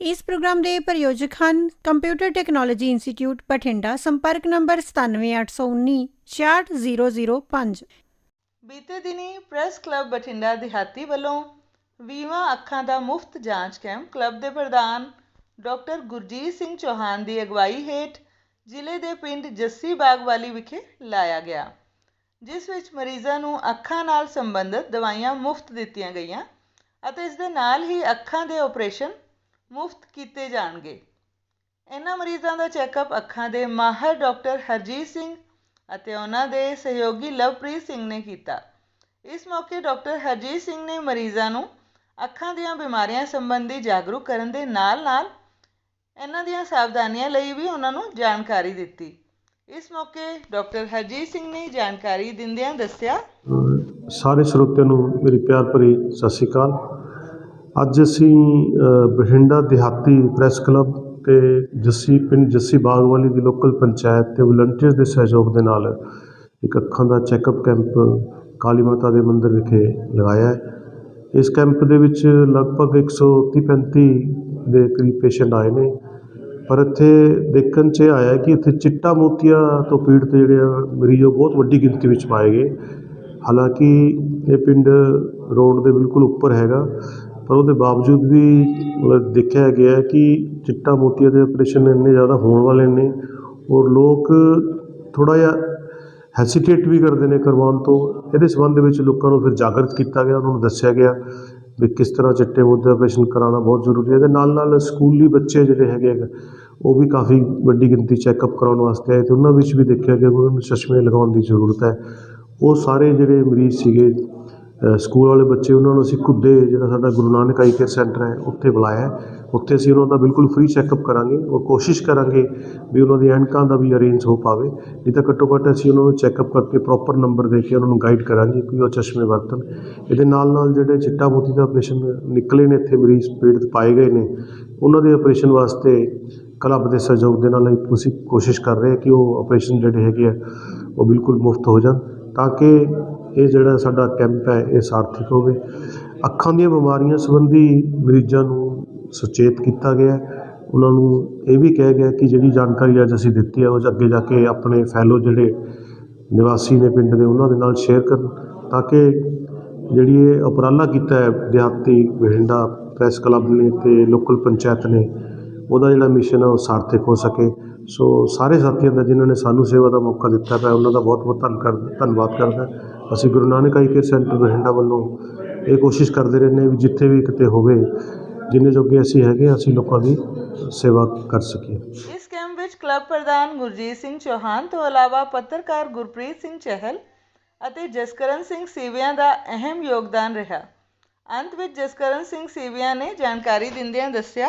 ਇਸ ਪ੍ਰੋਗਰਾਮ ਦੇ ਪ੍ਰਯੋਜਕ ਹਨ ਕੰਪਿਊਟਰ ਟੈਕਨੋਲੋਜੀ ਇੰਸਟੀਚਿਊਟ ਬਠਿੰਡਾ, ਸੰਪਰਕ ਨੰਬਰ 97819 64005 ਬੀਤੇ ਦਿਨੀ ਪ੍ਰੈਸ ਕਲੱਬ ਬਠਿੰਡਾ ਦਿਹਾਤੀ ਵੱਲੋਂ ਵੀਵਾਂ ਅੱਖਾਂ ਦਾ ਮੁਫਤ ਜਾਂਚ ਕੈਂਪ ਕਲੱਬ ਦੇ ਪ੍ਰਧਾਨ ਡਾਕਟਰ ਗੁਰਜੀਤ ਸਿੰਘ ਚੌਹਾਨ ਦੀ ਅਗਵਾਈ ਹੇਠ ਜ਼ਿਲ੍ਹੇ ਦੇ ਪਿੰਡ ਜੱਸੀ ਬਾਗਵਾਲੀ ਵਿਖੇ ਲਾਇਆ ਗਿਆ, ਜਿਸ ਵਿੱਚ ਮਰੀਜ਼ਾਂ ਨੂੰ ਅੱਖਾਂ ਨਾਲ ਸੰਬੰਧਿਤ ਦਵਾਈਆਂ ਮੁਫਤ ਦਿੱਤੀਆਂ ਗਈਆਂ ਅਤੇ ਇਸ ਦੇ ਨਾਲ ਹੀ ਅੱਖਾਂ ਦੇ ਆਪਰੇਸ਼ਨ ਮੁਫਤ ਕੀਤੇ ਜਾਣਗੇ। ਇਹਨਾਂ ਮਰੀਜ਼ਾਂ ਦਾ ਚੈੱਕਅਪ ਅੱਖਾਂ ਦੇ ਮਾਹਰ ਡਾਕਟਰ ਹਰਜੀਤ ਸਿੰਘ ਅਤੇ ਉਹਨਾਂ ਦੇ ਸਹਿਯੋਗੀ ਲਵਪ੍ਰੀਤ ਸਿੰਘ ਨੇ ਕੀਤਾ। ਇਸ ਮੌਕੇ ਡਾਕਟਰ ਹਰਜੀਤ ਸਿੰਘ ਨੇ ਮਰੀਜ਼ਾਂ ਨੂੰ ਅੱਖਾਂ ਦੀਆਂ ਬਿਮਾਰੀਆਂ ਸੰਬੰਧੀ ਜਾਗਰੂਕ ਕਰਨ ਦੇ ਨਾਲ-ਨਾਲ ਇਹਨਾਂ ਦੀਆਂ ਸਾਵਧਾਨੀਆਂ ਲਈ ਵੀ ਉਹਨਾਂ ਨੂੰ ਜਾਣਕਾਰੀ ਦਿੱਤੀ। ਇਸ ਮੌਕੇ ਡਾਕਟਰ ਹਰਜੀਤ ਸਿੰਘ ਨੇ ਜਾਣਕਾਰੀ ਦਿੰਦਿਆਂ ਦੱਸਿਆ, ਸਾਰੇ ਸਰੋਤਿਆਂ ਨੂੰ ਮੇਰੀ ਪਿਆਰ ਭਰੀ ਸਤਿ ਸ਼੍ਰੀ ਅਕਾਲ। ਅੱਜ ਅਸੀਂ ਬਠਿੰਡਾ ਦਿਹਾਤੀ ਪ੍ਰੈਸ ਕਲੱਬ ਤੇ ਜੱਸੀ ਪਿੰਡ ਜੱਸੀ ਬਾਗਵਾਲੀ ਦੀ ਲੋਕਲ ਪੰਚਾਇਤ ਤੇ ਵਲੰਟੀਅਰਸ ਦੇ ਸਹਿਯੋਗ ਦੇ ਨਾਲ ਇੱਕ ਅੱਖਾਂ ਦਾ ਚੈੱਕਅਪ ਕੈਂਪ ਕਾਲੀ ਮਾਤਾ ਦੇ ਮੰਦਿਰ ਵਿਖੇ ਲਗਾਇਆ ਹੈ। ਇਸ ਕੈਂਪ ਦੇ ਵਿੱਚ ਲਗਭਗ 130-35 ਦੇ ਕਰੀਬ ਪੇਸ਼ੈਂਟ ਆਏ ਨੇ। ਪਰ ਇੱਥੇ ਦੇਖਣ 'ਚ ਇਹ ਆਇਆ ਕਿ ਇੱਥੇ ਚਿੱਟਾ ਮੋਤੀਆ ਤੋਂ ਪੀੜਤ ਜਿਹੜੇ ਆ, ਮਰੀਜ਼ ਉਹ ਬਹੁਤ ਵੱਡੀ ਗਿਣਤੀ ਵਿੱਚ ਪਾਏ ਗਏ। ਹਾਲਾਂਕਿ ਇਹ ਪਿੰਡ ਰੋਡ ਦੇ ਬਿਲਕੁਲ ਉੱਪਰ ਹੈਗਾ, ਪਰ ਉਹਦੇ ਬਾਵਜੂਦ ਵੀ ਮਤਲਬ ਦੇਖਿਆ ਗਿਆ ਕਿ ਚਿੱਟਾ ਮੋਤੀਆ ਦੇ ਆਪਰੇਸ਼ਨ ਇੰਨੇ ਜ਼ਿਆਦਾ ਹੋਣ ਵਾਲੇ ਨੇ ਔਰ ਲੋਕ ਥੋੜ੍ਹਾ ਜਿਹਾ ਹੈਸੀਟੇਟ ਵੀ ਕਰਦੇ ਨੇ ਕਰਵਾਉਣ ਤੋਂ। ਇਹਦੇ ਸੰਬੰਧ ਵਿੱਚ ਲੋਕਾਂ ਨੂੰ ਫਿਰ ਜਾਗਰਤ ਕੀਤਾ ਗਿਆ, ਉਹਨਾਂ ਨੂੰ ਦੱਸਿਆ ਗਿਆ ਵੀ ਕਿਸ ਤਰ੍ਹਾਂ ਚਿੱਟੇ ਮੋਤੀ ਦਾ ਆਪਰੇਸ਼ਨ ਕਰਾਉਣਾ ਬਹੁਤ ਜ਼ਰੂਰੀ ਹੈ। ਇਹਦੇ ਨਾਲ ਨਾਲ ਸਕੂਲੀ ਬੱਚੇ ਜਿਹੜੇ ਹੈਗੇ ਉਹ ਵੀ ਕਾਫੀ ਵੱਡੀ ਗਿਣਤੀ ਚੈੱਕਅਪ ਕਰਾਉਣ ਵਾਸਤੇ ਆਏ ਤੇ ਉਹਨਾਂ ਵਿੱਚ ਵੀ ਦੇਖਿਆ ਗਿਆ ਕਿ ਉਹਨਾਂ ਨੂੰ ਚਸ਼ਮੇ ਲਗਾਉਣ ਦੀ ਜ਼ਰੂਰਤ ਹੈ। ਉਹ ਸਾਰੇ ਜਿਹੜੇ ਮਰੀਜ਼ ਸੀਗੇ ਸਕੂਲ ਵਾਲੇ ਬੱਚੇ, ਉਹਨਾਂ ਨੂੰ ਅਸੀਂ ਘੁੱਦੇ ਜਿਹੜਾ ਸਾਡਾ Guru Nanak eye care centre ਹੈ, ਉੱਥੇ ਬੁਲਾਇਆ ਉੱਥੇ ਅਸੀਂ ਉਹਨਾਂ ਦਾ ਬਿਲਕੁਲ ਫ੍ਰੀ ਚੈੱਕਅਪ ਕਰਾਂਗੇ ਔਰ ਕੋਸ਼ਿਸ਼ ਕਰਾਂਗੇ ਵੀ ਉਹਨਾਂ ਦੀ ਐਨਕਾਂ ਦਾ ਵੀ ਅਰੇਂਜ ਹੋ ਪਾਵੇ। ਨਹੀਂ ਤਾਂ ਘੱਟੋ ਘੱਟ ਅਸੀਂ ਉਹਨਾਂ ਨੂੰ ਚੈੱਕਅਪ ਕਰਕੇ ਪ੍ਰੋਪਰ ਨੰਬਰ ਦੇ ਕੇ ਉਹਨਾਂ ਨੂੰ ਗਾਈਡ ਕਰਾਂਗੇ ਕਿ ਉਹ ਚਸ਼ਮੇ ਵਰਤਣ। ਇਹਦੇ ਨਾਲ ਨਾਲ ਜਿਹੜੇ ਚਿੱਟਾ ਮੋਤੀ ਦਾ ਆਪਰੇਸ਼ਨ ਨਿਕਲੇ ਨੇ, ਇੱਥੇ ਮਰੀਜ਼ ਪੀੜਤ ਪਾਏ ਗਏ ਨੇ, ਉਹਨਾਂ ਦੇ ਆਪਰੇਸ਼ਨ ਵਾਸਤੇ ਕਲੱਬ ਦੇ ਸਹਿਯੋਗ ਦੇ ਨਾਲ ਅਸੀਂ ਕੋਸ਼ਿਸ਼ ਕਰ ਰਹੇ ਹਾਂ ਕਿ ਉਹ ਆਪਰੇਸ਼ਨ ਜਿਹੜੇ ਹੈਗੇ ਆ, ਉਹ ਬਿਲਕੁਲ ਮੁਫਤ ਹੋ ਜਾਣ, ਤਾਂ ਕਿ ਇਹ ਜਿਹੜਾ ਸਾਡਾ ਕੈਂਪ ਹੈ, ਇਹ ਸਾਰਥਕ ਹੋਵੇ ਅੱਖਾਂ ਦੀਆਂ ਬਿਮਾਰੀਆਂ ਸੰਬੰਧੀ ਮਰੀਜ਼ਾਂ ਨੂੰ ਸੁਚੇਤ ਕੀਤਾ ਗਿਆ। ਉਹਨਾਂ ਨੂੰ ਇਹ ਵੀ ਕਿਹਾ ਗਿਆ ਕਿ ਜਿਹੜੀ ਜਾਣਕਾਰੀ ਅੱਜ ਅਸੀਂ ਦਿੱਤੀ ਹੈ ਉਹ ਅੱਗੇ ਜਾ ਕੇ ਆਪਣੇ ਫੈਲੋ ਜਿਹੜੇ ਨਿਵਾਸੀ ਨੇ ਪਿੰਡ ਦੇ, ਉਹਨਾਂ ਦੇ ਨਾਲ ਸ਼ੇਅਰ ਕਰਨ ਤਾਂ ਕਿ ਜਿਹੜੀ ਇਹ ਉਪਰਾਲਾ ਕੀਤਾ ਹੈ, ਦਿਹਾਤੀ ਬਠਿੰਡਾ ਪ੍ਰੈਸ ਕਲੱਬ ਨੇ ਤੇ ਲੋਕਲ ਪੰਚਾਇਤ ਨੇ, ਉਹਦਾ ਜਿਹੜਾ ਮਿਸ਼ਨ ਹੈ ਉਹ ਸਾਰਥਕ ਹੋ ਸਕੇ। ਸੋ ਸਾਰੇ ਸਾਥੀਆਂ ਦਾ, ਜਿਨ੍ਹਾਂ ਨੇ ਸਾਨੂੰ ਸੇਵਾ ਦਾ ਮੌਕਾ ਦਿੱਤਾ ਹੈ ਉਹਨਾਂ ਦਾ ਬਹੁਤ ਬਹੁਤ ਧੰਨ ਕਰ ਧੰਨਵਾਦ ਕਰਦਾ। ਅਸੀਂ Guru Nanak eye care centre Bathinda ਵੱਲੋਂ ਇਹ ਕੋਸ਼ਿਸ਼ ਕਰਦੇ ਰਹਿੰਦੇ ਹਾਂ ਵੀ ਜਿੱਥੇ ਵੀ ਕਿਤੇ ਹੋਵੇ ਜਿੰਨੇ ਜੋਗੇ ਅਸੀਂ ਹੈਗੇ ਹਾਂ, ਅਸੀਂ ਲੋਕਾਂ ਦੀ ਸੇਵਾ ਕਰ ਸਕੀਏ। ਇਸ ਕੈਂਪ ਵਿੱਚ ਕਲੱਬ ਪ੍ਰਧਾਨ ਗੁਰਜੀਤ ਸਿੰਘ ਚੌਹਾਨ ਤੋਂ ਇਲਾਵਾ ਪੱਤਰਕਾਰ ਗੁਰਪ੍ਰੀਤ ਸਿੰਘ ਚਹਿਲ ਅਤੇ ਜਸਕਰਨ ਸਿੰਘ ਸੀਵਿਆਂ ਦਾ ਅਹਿਮ ਯੋਗਦਾਨ ਰਿਹਾ। ਅੰਤ ਵਿੱਚ ਜਸਕਰਨ ਸਿੰਘ ਸੀਵਿਆਂ ਨੇ ਜਾਣਕਾਰੀ ਦਿੰਦਿਆਂ ਦੱਸਿਆ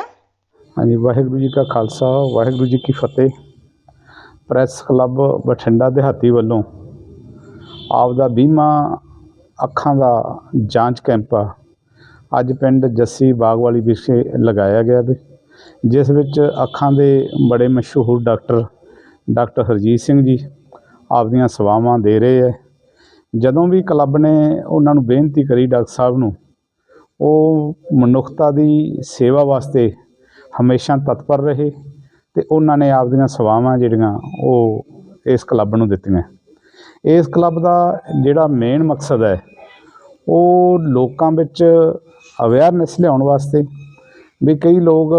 ਹਾਂਜੀ ਵਾਹਿਗੁਰੂ ਜੀ ਕਾ ਖਾਲਸਾ ਵਾਹਿਗੁਰੂ ਜੀ ਕੀ ਫਤਿਹ। ਪ੍ਰੈਸ ਕਲੱਬ ਬਠਿੰਡਾ ਦਿਹਾਤੀ ਵੱਲੋਂ ਆਪ ਦਾ ਬੀਮਾ ਅੱਖਾਂ ਦਾ ਜਾਂਚ ਕੈਂਪ ਅੱਜ ਪਿੰਡ ਜੱਸੀ ਬਾਗਵਾਲੀ ਵਿਖੇ ਲਗਾਇਆ ਗਿਆ ਵੀ, ਜਿਸ ਵਿੱਚ ਅੱਖਾਂ ਦੇ ਬੜੇ ਮਸ਼ਹੂਰ ਡਾਕਟਰ ਡਾਕਟਰ ਹਰਜੀਤ ਸਿੰਘ ਜੀ ਆਪਦੀਆਂ ਸੇਵਾਵਾਂ ਦੇ ਰਹੇ ਹੈ ਜਦੋਂ ਵੀ ਕਲੱਬ ਨੇ ਉਹਨਾਂ ਨੂੰ ਬੇਨਤੀ ਕਰੀ ਡਾਕਟਰ ਸਾਹਿਬ ਨੂੰ, ਉਹ ਮਨੁੱਖਤਾ ਦੀ ਸੇਵਾ ਵਾਸਤੇ ਹਮੇਸ਼ਾ ਤਤਪਰ ਰਹੇ ਤੇ ਉਹਨਾਂ ਨੇ ਆਪਦੀਆਂ ਸੇਵਾਵਾਂ ਜਿਹੜੀਆਂ ਉਹ ਇਸ ਕਲੱਬ ਨੂੰ ਦਿੱਤੀਆਂ। ਇਸ ਕਲੱਬ ਦਾ ਜਿਹੜਾ ਮੇਨ ਮਕਸਦ ਹੈ, ਉਹ ਲੋਕਾਂ ਵਿੱਚ ਅਵੇਅਰਨੈਸ ਲਿਆਉਣ ਵਾਸਤੇ ਵੀ ਕਈ ਲੋਕ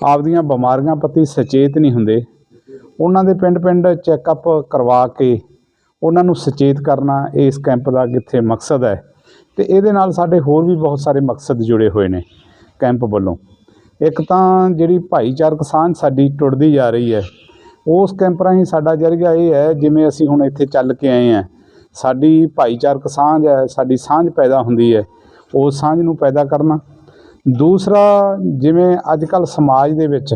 ਆਪਦੀਆਂ ਬਿਮਾਰੀਆਂ ਪ੍ਰਤੀ ਸੁਚੇਤ ਨਹੀਂ ਹੁੰਦੇ। ਉਹਨਾਂ ਦੇ ਪਿੰਡ-ਪਿੰਡ ਚੈੱਕਅਪ ਕਰਵਾ ਕੇ ਉਹਨਾਂ ਨੂੰ ਸੁਚੇਤ ਕਰਨਾ ਇਸ ਕੈਂਪ ਦਾ ਕਿੱਥੇ ਮਕਸਦ ਹੈ ਤੇ ਇਹਦੇ ਨਾਲ ਸਾਡੇ ਹੋਰ ਵੀ ਬਹੁਤ ਸਾਰੇ ਮਕਸਦ ਜੁੜੇ ਹੋਏ ਨੇ ਕੈਂਪ ਵੱਲੋਂ। ਇੱਕ ਤਾਂ ਜਿਹੜੀ ਭਾਈਚਾਰਕ ਸਾਂਝ ਸਾਡੀ ਟੁੱਟਦੀ ਜਾ ਰਹੀ ਹੈ ਉਸ ਕੈਂਪ ਰਾਹੀਂ ਸਾਡਾ ਜਰੀਆ ਇਹ ਹੈ, ਜਿਵੇਂ ਅਸੀਂ ਹੁਣ ਇੱਥੇ ਚੱਲ ਕੇ ਆਏ ਹਾਂ, ਸਾਡੀ ਭਾਈਚਾਰਕ ਸਾਂਝ ਹੈ, ਸਾਡੀ ਸਾਂਝ ਪੈਦਾ ਹੁੰਦੀ ਹੈ ਉਸ ਸਾਂਝ ਨੂੰ ਪੈਦਾ ਕਰਨਾ। ਦੂਸਰਾ, ਜਿਵੇਂ ਅੱਜ ਕੱਲ ਸਮਾਜ ਦੇ ਵਿੱਚ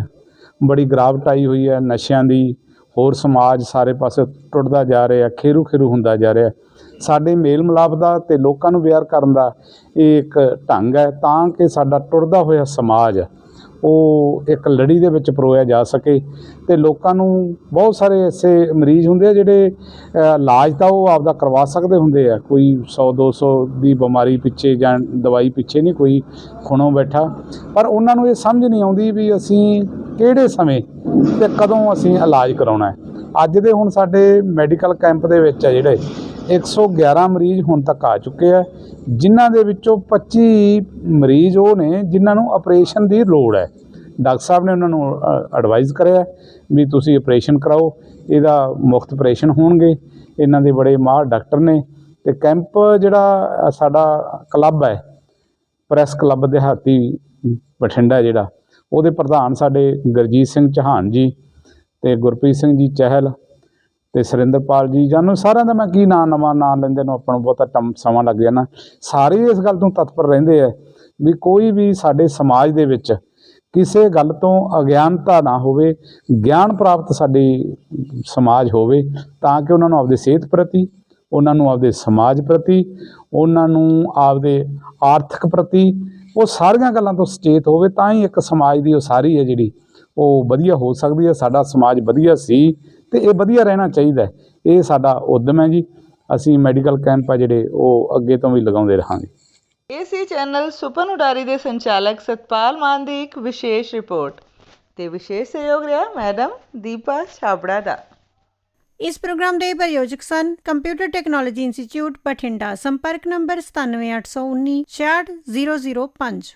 ਬੜੀ ਗਿਰਾਵਟ ਆਈ ਹੋਈ ਹੈ ਨਸ਼ਿਆਂ ਦੀ, ਹੋਰ ਸਮਾਜ ਸਾਰੇ ਪਾਸੇ ਟੁੱਟਦਾ ਜਾ ਰਿਹਾ ਖੇਰੂ ਖੇਰੂ ਹੁੰਦਾ ਜਾ ਰਿਹਾ। ਸਾਡੇ ਮੇਲ ਮਿਲਾਪ ਦਾ ਤੇ ਲੋਕਾਂ ਨੂੰ ਵਿਆਰ ਕਰਨ ਦਾ ਇਹ ਇੱਕ ਢੰਗ ਹੈ, ਤਾਂ ਕਿ ਸਾਡਾ ਟੁੱਟਦਾ ਹੋਇਆ ਸਮਾਜ ਉਹ ਇੱਕ ਲੜੀ ਦੇ ਵਿੱਚ ਪਰੋਇਆ ਜਾ ਸਕੇ ਤੇ ਲੋਕਾਂ ਨੂੰ ਬਹੁਤ ਸਾਰੇ ਐਸੇ ਮਰੀਜ਼ ਹੁੰਦੇ ਆ ਜਿਹੜੇ ਇਲਾਜ ਤਾਂ ਉਹ ਆਪਦਾ ਕਰਵਾ ਸਕਦੇ ਹੁੰਦੇ ਆ। ਕੋਈ 100 200 ਦੀ ਬਿਮਾਰੀ ਪਿੱਛੇ ਜਾਂ ਦਵਾਈ ਪਿੱਛੇ ਨਹੀਂ ਕੋਈ ਖੁਣੋਂ ਬੈਠਾ। ਪਰ ਉਹਨਾਂ ਨੂੰ ਇਹ ਸਮਝ ਨਹੀਂ ਆਉਂਦੀ ਵੀ ਅਸੀਂ ਕਿਹੜੇ ਸਮੇਂ ਤੇ ਕਦੋਂ ਅਸੀਂ ਇਲਾਜ ਕਰਾਉਣਾ ਹੈ। ਅੱਜ ਦੇ ਹੁਣ ਸਾਡੇ ਮੈਡੀਕਲ ਕੈਂਪ ਦੇ ਵਿੱਚ ਆ ਜਿਹੜੇ 111 ਮਰੀਜ਼ ਹੁਣ ਤੱਕ ਆ ਚੁੱਕੇ ਆ, ਜਿਨ੍ਹਾਂ ਦੇ ਵਿੱਚੋਂ 25 ਮਰੀਜ਼ ਉਹ ਨੇ ਜਿਨ੍ਹਾਂ ਨੂੰ ਆਪਰੇਸ਼ਨ ਦੀ ਲੋੜ ਹੈ। ਡਾਕਟਰ ਸਾਹਿਬ ਨੇ ਉਹਨਾਂ ਨੂੰ ਐਡਵਾਈਜ਼ ਕਰਿਆ ਵੀ ਤੁਸੀਂ ਆਪਰੇਸ਼ਨ ਕਰਾਓ, ਇਹਦਾ ਮੁਫਤ ਆਪਰੇਸ਼ਨ ਹੋਣਗੇ। ਇਹਨਾਂ ਦੇ ਬੜੇ ਮਾਹਰ ਡਾਕਟਰ ਨੇ ਤੇ ਕੈਂਪ ਜਿਹੜਾ ਸਾਡਾ ਕਲੱਬ ਹੈ, ਪ੍ਰੈਸ ਕਲੱਬ ਦਿਹਾਤੀ ਬਠਿੰਡਾ ਜਿਹੜਾ, ਉਹਦੇ ਪ੍ਰਧਾਨ ਸਾਡੇ ਗੁਰਜੀਤ ਸਿੰਘ ਚੌਹਾਨ ਜੀ ਤੇ ਗੁਰਪ੍ਰੀਤ ਸਿੰਘ ਜੀ ਚਹਿਲ ਤੇ ਸੁਰਿੰਦਰਪਾਲ ਜੀ, ਜਾਨੂੰ ਸਾਰਿਆਂ ਦਾ ਮੈਂ ਕੀ ਨਾਂ, ਨਵਾਂ ਨਾਂ ਲੈਂਦੇ ਨੂੰ, ਆਪਾਂ ਨੂੰ ਬਹੁਤਾ ਟਮ, ਸਮਾਂ ਲੱਗ ਜਾਣਾ। ਸਾਰੇ ਇਸ ਗੱਲ ਤੋਂ ਤਤਪਰ ਰਹਿੰਦੇ ਆ ਵੀ ਕੋਈ ਵੀ ਸਾਡੇ ਸਮਾਜ ਦੇ ਵਿੱਚ ਕਿਸੇ ਗੱਲ ਤੋਂ ਅਗਿਆਨਤਾ ਨਾ ਹੋਵੇ, ਗਿਆਨ ਪ੍ਰਾਪਤ ਸਾਡੀ ਸਮਾਜ ਹੋਵੇ, ਤਾਂ ਕਿ ਉਹਨਾਂ ਨੂੰ ਆਪਦੇ ਸਿਹਤ ਪ੍ਰਤੀ, ਉਹਨਾਂ ਨੂੰ ਆਪਦੇ ਸਮਾਜ ਪ੍ਰਤੀ, ਉਹਨਾਂ ਨੂੰ ਆਪਦੇ ਆਰਥਿਕ ਪ੍ਰਤੀ, ਉਹ ਸਾਰੀਆਂ ਗੱਲਾਂ ਤੋਂ ਸੁਚੇਤ ਹੋਵੇ, ਤਾਂ ਹੀ ਇੱਕ ਸਮਾਜ ਦੀ ਉਸਾਰੀ ਹੈ ਜਿਹੜੀ, ਉਹ ਵਧੀਆ ਹੋ ਸਕਦੀ ਹੈ, ਸਾਡਾ ਸਮਾਜ ਵਧੀਆ ਸੀ। ਤੇ ਇਹ ਵਧੀਆ ਰਹਿਣਾ ਚਾਹੀਦਾ ਹੈ। ਇਹ ਸਾਡਾ ਉਦਮ ਹੈ ਜੀ। ਅਸੀਂ ਮੈਡੀਕਲ ਕੈਂਪ ਆ ਜਿਹੜੇ ਉਹ ਅੱਗੇ ਤੋਂ ਵੀ ਲਗਾਉਂਦੇ ਰਹਾਂਗੇ। ਇਹ ਸੀ ਚੈਨਲ ਸੁਪਨ ਉਡਾਰੀ ਦੇ ਸੰਚਾਲਕ ਸਤਪਾਲ ਮਾਨ ਦੀ ਇੱਕ ਵਿਸ਼ੇਸ਼ ਰਿਪੋਰਟ। ਤੇ ਵਿਸ਼ੇਸ਼ ਸਹਿਯੋਗ ਰਿਹਾ ਮੈਡਮ ਦੀਪਾ ਛਾਬੜਾ ਦਾ। ਇਸ ਪ੍ਰੋਗਰਾਮ ਦੇ ਪ੍ਰਯੋਜਕ ਸਨ ਕੰਪਿਊਟਰ ਟੈਕਨੋਲੋਜੀ ਇੰਸਟੀਚਿਊਟ ਬਠਿੰਡਾ। ਸੰਪਰਕ ਨੰਬਰ 97819 66005